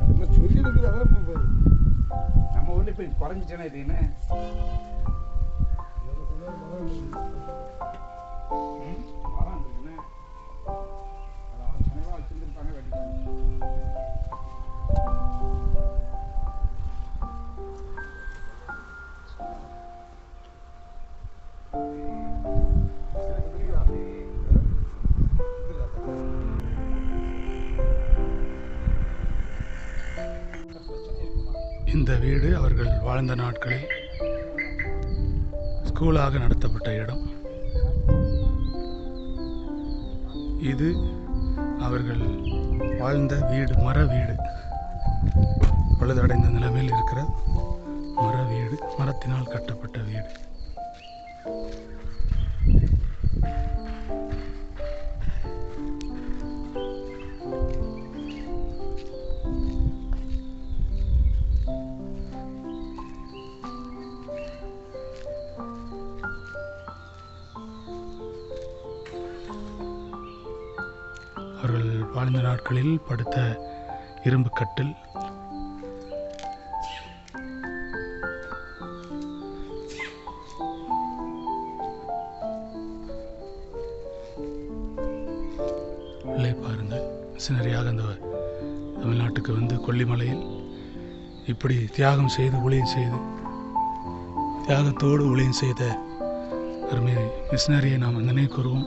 நம்ம சொல்லி இப்ப பாரு. நம்ம இப்போ குறைஞ்சிச்சேன்னா இது இந்த வீடு அவர்கள் வாழ்ந்த நாட்களில் ஸ்கூலாக நடத்தப்பட்ட இடம். இது அவர்கள் வாழ்ந்த வீடு மர வீடு. பழுதடைந்த நிலைமையில் இருக்கிற அவர்கள் வாழ்ந்த நாட்களில் படுத்த இரும்பு கட்டில். பாருங்கள் சினரியாக அந்த தமிழ்நாட்டுக்கு வந்து கொல்லிமலையில் இப்படி தியாகம் செய்து ஊழியம் செய்து தியாகத்தோடு ஊழியம் செய்த அருமை மிஷினரியை நாம் நினைவு கூறுவோம்.